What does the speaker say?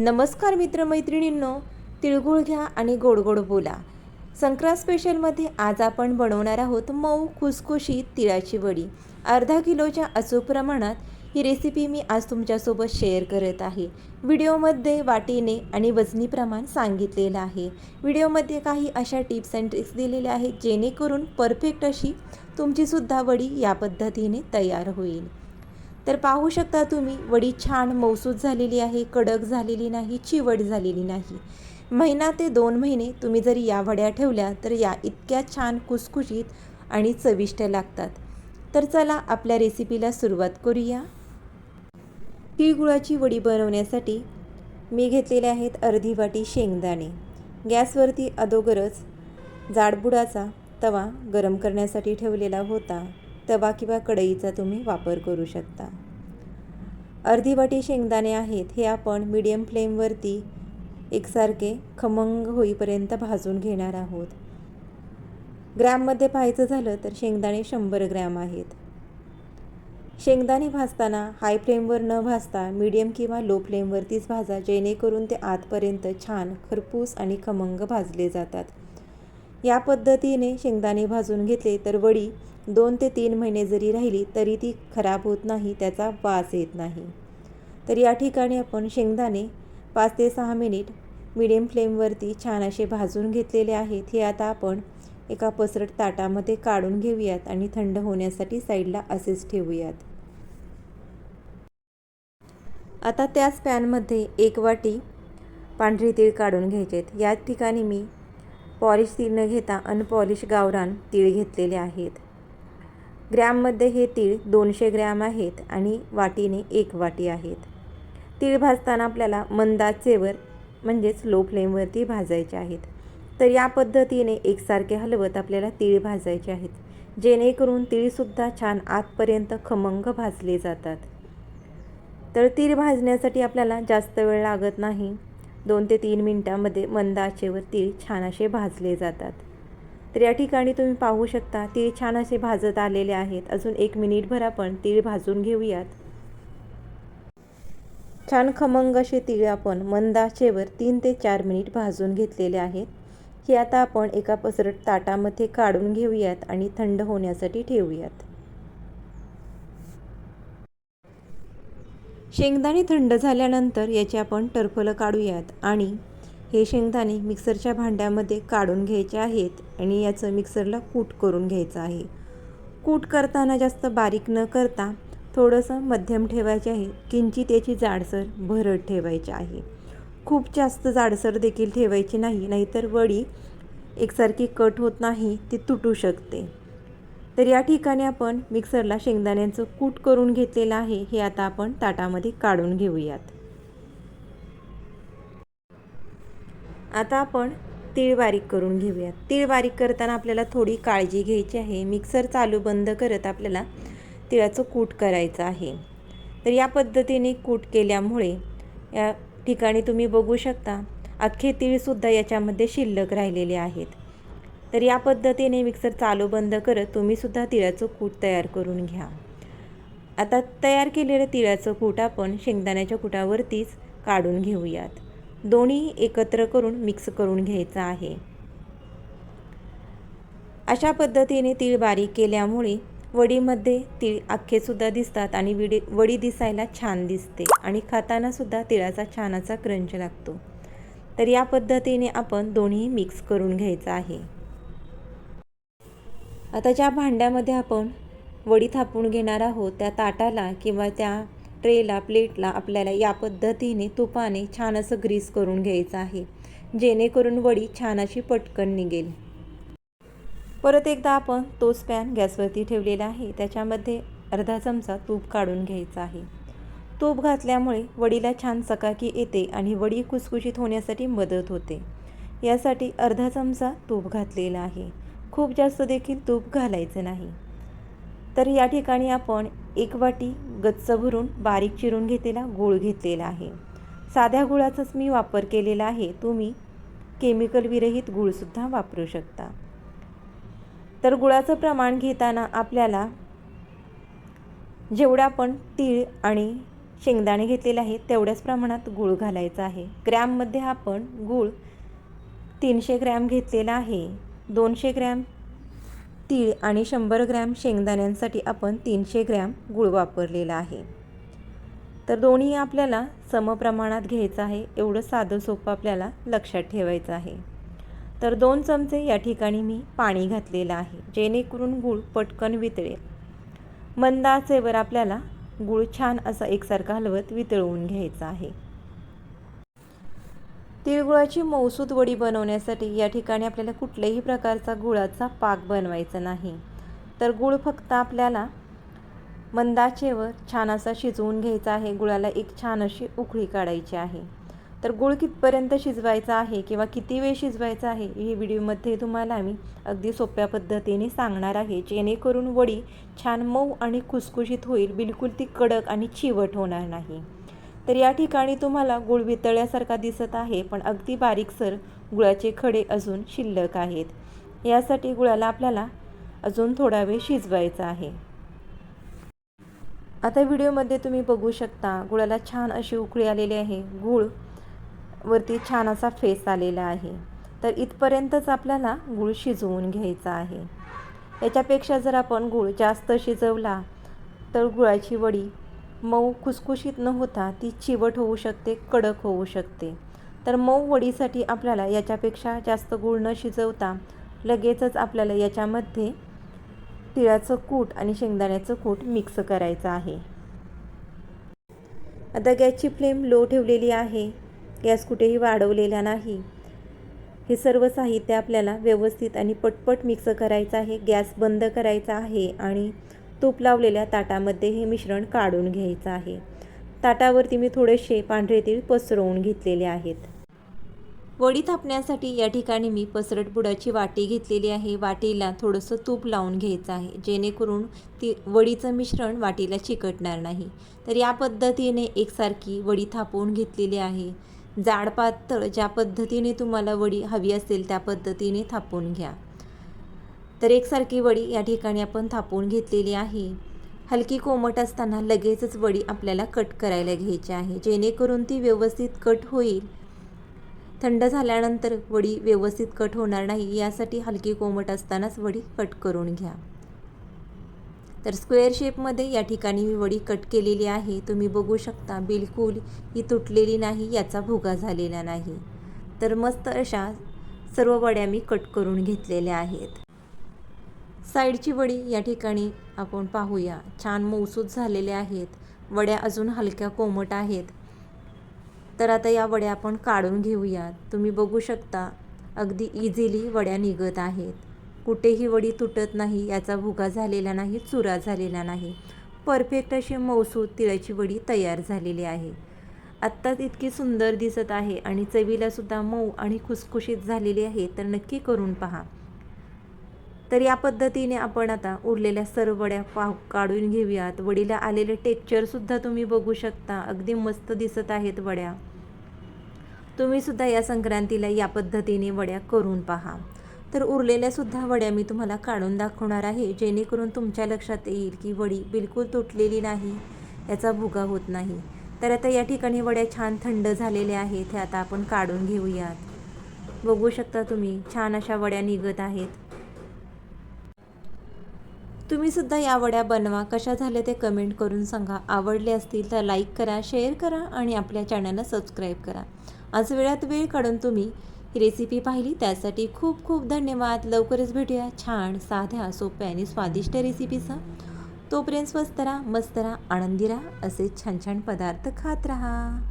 नमस्कार मित्रमैत्रिणींनो तिळगुळ घ्या आणि गोड गोड बोला. संक्रांत स्पेशलमध्ये आज आपण बनवणार आहोत मऊ खुसखुशीत तिळाची वडी. अर्धा किलोच्या अचूक प्रमाणात ही रेसिपी मी आज तुमच्यासोबत शेअर करत आहे. व्हिडिओमध्ये वाटीने आणि वजनी प्रमाण सांगितलेलं आहे. व्हिडिओमध्ये काही अशा टिप्स अँड ट्रिक्स दिलेल्या आहेत जेणेकरून परफेक्ट अशी तुमचीसुद्धा वडी या पद्धतीने तयार होईल. तर पाहू शकता तुम्ही वडी छान मौसूद झालेली आहे कडक झालेली नाही चिवट झालेली नाही. महिना ते दोन महिने तुम्ही जर या वड्या ठेवल्या तर या इतक्या छान कुसकुशीत आणि चविष्ट लागतात. तर चला आपल्या रेसिपीला सुरुवात करूया. तिळगुळाची वडी बनवण्यासाठी मी घेतलेले आहेत अर्धी वाटी शेंगदाणे. गॅसवरती अगोदरच जाडबुडाचा तवा गरम करण्यासाठी ठेवलेला होता. तवा किंवा कढईचा तुम्ही वापर करू शकता. अर्धी वाटी शेंगदाणे आहेत हे आपण मीडियम फ्लेमवरती एकसारखे खमंग होईपर्यंत भाजून घेणार आहोत. ग्रॅममध्ये पाहायचं झालं तर शेंगदाणे शंभर ग्रॅम आहेत. शेंगदाणे भाजताना हाय फ्लेमवर न भाजता मीडियम किंवा लो फ्लेमवरतीच भाजा जेणेकरून ते आतपर्यंत छान खरपूस आणि खमंग भाजले जातात. या पद्धतीने शेंगदाणे भाजून घेतले तर वडी दोन ते तीन महिने जरी राहिली तरी ती खराब होत नाही त्याचा वास येत नाही. तर या ठिकाणी आपण शेंगदाणे पाच ते सहा मिनिट मिडियम फ्लेमवरती छान असे भाजून घेतलेले आहेत. हे आता आपण एका पसरट ताटामध्ये काढून घेऊयात आणि थंड होण्यासाठी साईडला असेच ठेवूयात. आता त्याच पॅनमध्ये एक वाटी पांढरी तीळ काढून घ्यायचेत. या ठिकाणी मी पॉलिश तीळ न घेता अनपॉलिश गावरान तीळ घेतलेले आहेत. ग्रॅममध्ये हे तीळ दोनशे ग्रॅम आहेत आणि वाटीने एक वाटी आहेत. तीळ भाजताना आपल्याला मंदाचेवर म्हणजेच लो फ्लेमवरती भाजायचे आहेत. तर या पद्धतीने एकसारखे हलवत आपल्याला तीळ भाजायचे आहेत. जेणेकरून तीळसुद्धा छान आतपर्यंत खमंग भाजले जातात. तर तीळ भाजण्यासाठी आपल्याला जास्त वेळ लागत नाही. दोन ते तीन मिनटामध्ये मंद आचेवर तीळ छान असे भाजले जातात. तर या ठिकाणी तुम्ही पाहू शकता तीळ छान असे भाजत आलेले आहेत. अजून एक मिनिटभर आपण तीळ भाजून घेऊयात. छान खमंग असे तीळ आपण मंद आचेवर तीन ते चार मिनिट भाजून घेतलेले आहेत. हे आता आपण एका पसरट ताटामध्ये काढून घेऊयात आणि थंड होण्यासाठी ठेवूयात. शेंगदाणे थंड झाल्यानंतर याचे आपण टरफलं काढूयात आणि हे शेंगदाणे मिक्सरच्या भांड्यामध्ये काढून घ्यायचे आहेत आणि याचं मिक्सरला कूट करून घ्यायचं आहे. कूट करताना जास्त बारीक न करता थोडंसं मध्यम ठेवायचे आहे. किंचित याची जाडसर भरड ठेवायची आहे. खूप जास्त जाडसर देखील ठेवायची नाही नाहीतर वडी एकसारखी कट होत नाही ती तुटू शकते. तर या ठिकाणी आपण मिक्सरला शेंगदाण्यांचं कूट करून घेतलेलं आहे. हे आता आपण ताटामध्ये काढून घेऊयात. आता आपण तीळ बारीक करून घेऊयात. तीळ बारीक करताना आपल्याला थोडी काळजी घ्यायची आहे. मिक्सर चालू बंद करत आपल्याला तिळाचं कूट करायचं आहे. तर या पद्धतीने कूट केल्यामुळे या ठिकाणी तुम्ही बघू शकता अख्खे तीळसुद्धा याच्यामध्ये शिल्लक राहिलेले आहेत. तर या पद्धतीने मिक्सर चालू बंद करत तुम्हीसुद्धा तिळाचं कूट तयार करून घ्या. आता तयार केलेलं तिळाचं कूट आपण शेंगदाण्याच्या कुटावरतीच काढून घेऊयात. दोन्ही एकत्र करून मिक्स करून घ्यायचं आहे. अशा पद्धतीने तीळ बारीक केल्यामुळे वडीमध्ये तीळ अख्खेसुद्धा दिसतात आणि विडी वडी दिसायला छान दिसते आणि खातानासुद्धा तिळाचा छान असा क्रंच लागतो. तर या पद्धतीने आपण दोन्ही मिक्स करून घ्यायचं आहे. आता ज्या भांड्यामध्ये आपण वडी थापून घेणार आहोत त्या ताटाला किंवा त्या ट्रेला प्लेटला आपल्याला या पद्धतीने तुपाने छान असं ग्रीस करून घ्यायचं आहे. जेणेकरून वडी छान अशी पटकन निघेल. परत एकदा आपण तोच पॅन गॅसवरती ठेवलेला आहे. त्याच्यामध्ये अर्धा चमचा तूप काढून घ्यायचा आहे. तूप घातल्यामुळे वडीला छान चकाकी येते आणि वडी कुसकुशीत होण्यासाठी मदत होते. यासाठी अर्धा चमचा तूप घातलेला आहे. खूप जास्त देखील तूप घालायचं नाही. तर या ठिकाणी आपण एक वाटी गच्च भरून बारीक चिरून घेतलेला गूळ घेतलेला आहे. साध्या गुळाचाच मी वापर केलेला आहे. तुम्ही केमिकल विरहित गूळसुद्धा वापरू शकता. तर गुळाचं प्रमाण घेताना आपल्याला जेवढं आपण तीळ आणि शेंगदाणे घेतलेले आहेत तेवढ्याच प्रमाणात गूळ घालायचा आहे. ग्रॅममध्ये आपण गूळ तीनशे ग्रॅम घेतलेला आहे. दोनशे ग्रॅम. तीळ आणि शंभर ग्रॅम शेंगदाण्यांसाठी आपण तीनशे ग्रॅम गूळ वापरलेला आहे. तर दोन्ही आपल्याला समप्रमाणात घ्यायचं आहे एवढं साधं सोपं आपल्याला लक्षात ठेवायचं आहे. तर दोन चमचे या ठिकाणी मी पाणी घातलेलं आहे जेणेकरून गूळ पटकन वितळेल. मंद आचेवर आपल्याला गूळ छान असा एकसारखा हलवत वितळवून घ्यायचा आहे. तिळगुळाची मौसूद वडी बनवण्यासाठी या ठिकाणी आपल्याला कुठल्याही प्रकारचा गुळाचा पाक बनवायचा नाही. तर गूळ फक्त आपल्याला मंदाचेवर छान असा शिजवून घ्यायचा आहे. गुळाला एक छान अशी उकळी काढायची आहे. तर गुळ कितपर्यंत शिजवायचा आहे किंवा किती वेळ शिजवायचा आहे हे व्हिडिओमध्ये तुम्हाला मी अगदी सोप्या पद्धतीने सांगणार आहे. जेणेकरून वडी छान मऊ आणि खुसखुशीत होईल. बिलकुल ती कडक आणि चिवट होणार नाही. तर या ठिकाणी तुम्हाला गुळ वितळल्यासारखा दिसत आहे पण अगदी बारीकसर गुळाचे खडे अजून शिल्लक आहेत. यासाठी गुळाला आपल्याला अजून थोडा वेळ शिजवायचा आहे. आता व्हिडिओमध्ये तुम्ही बघू शकता गुळाला छान अशी उकळी आलेली आहे. गूळ वरती छान असा फेस आलेला आहे. तर इथपर्यंतच आपल्याला गूळ शिजवून घ्यायचा आहे. याच्यापेक्षा जर आपण गूळ जास्त शिजवला तर गुळाची वडी मऊ खुसखुशीत न होता ती चिवट होऊ शकते कडक होऊ शकते. तर मऊ वडीसाठी आपल्याला याच्यापेक्षा जास्त गूळ न शिजवता लगेचच आपल्याला याच्यामध्ये तिळाचं कूट आणि शेंगदाण्याचं कूट मिक्स करायचं आहे. आता गॅसची फ्लेम लो ठेवलेली आहे. गॅस कुठेही वाढवलेला नाही. हे सर्व साहित्य आपल्याला व्यवस्थित आणि पटपट मिक्स करायचं आहे. गॅस बंद करायचा आहे आणि तूप लावलेल्या ताटामध्ये हे मिश्रण काढून घ्यायचं आहे. ताटावरती मी थोडेसे पांढरे तीळ पसरवून घेतलेले आहेत. वडी थापण्यासाठी या ठिकाणी मी पसरट बुडाची वाटी घेतलेली आहे. वाटीला थोडंसं तूप लावून घ्यायचं आहे. जेणेकरून ती वडीचं मिश्रण वाटीला चिकटणार नाही. तर या पद्धतीने एकसारखी वडी थापवून घेतलेली आहे. जाड पातळ ज्या पद्धतीने तुम्हाला वडी हवी असेल त्या पद्धतीने थापून घ्या. तर एकसारखी वडी या ठिकाणी आपण थापून घेतलेली आहे. हलकी कोमट असताना लगेचच वडी आपल्याला कट करायला घ्यायची आहे. जेणेकरून ती व्यवस्थित कट होईल. थंड झाल्यानंतर वडी व्यवस्थित कट होणार नाही यासाठी हलकी कोमट असतानाच वडी कट करून घ्या. तर स्क्वेअर शेपमध्ये या ठिकाणी मी वडी कट केलेली आहे. तुम्ही बघू शकता बिलकुल ही तुटलेली नाही याचा भुगा झालेला नाही. तर मस्त अशा सर्व वड्या मी कट करून घेतलेल्या आहेत. साईडची वडी या ठिकाणी आपण पाहूया. छान मौसूद झालेल्या आहेत. वड्या अजून हलक्या कोमट आहेत. तर आता या वड्या आपण काढून घेऊया. तुम्ही बघू शकता अगदी इझिली वड्या निघत आहेत. कुठेही वडी तुटत नाही याचा भुगा झालेला नाही चुरा झालेला नाही. परफेक्ट अशी मौसूद तिळाची वडी तयार झालेली आहे. आत्ताच इतकी सुंदर दिसत आहे आणि चवीलासुद्धा मऊ आणि खुसखुशीत झालेली आहे तर नक्की करून पहा. तर या पद्धतीने आपण आता उरलेल्या सर्व वड्या पाह काढून घेऊयात. वडीला आलेले टेक्चरसुद्धा तुम्ही बघू शकता. अगदी मस्त दिसत आहेत वड्या. तुम्हीसुद्धा या संक्रांतीला या पद्धतीने वड्या करून पहा. तर उरलेल्यासुद्धा वड्या मी तुम्हाला काढून दाखवणार आहे. जेणेकरून तुमच्या लक्षात येईल की वडी बिलकुल तुटलेली नाही याचा भुगा होत नाही. तर आता या ठिकाणी वड्या छान थंड झालेल्या आहेत हे आता आपण काढून घेऊयात. बघू शकता तुम्ही छान अशा वड्या निघत आहेत. तुम्हीसुद्धा या वड्या बनवा. कशा झाल्या ते कमेंट करून सांगा. आवडले असतील तर लाईक करा शेअर करा आणि आपल्या चॅनलला सबस्क्राईब करा. आज वेळात वेळ काढून तुम्ही ही रेसिपी पाहिली. त्यासाठी खूप खूप धन्यवाद. लवकरच भेटूया छान साध्या सोप्या आणि स्वादिष्ट रेसिपीचा. तोपर्यंत स्वस्त राहा मस्त राहा आनंदी राहा. असे छान छान पदार्थ खात राहा.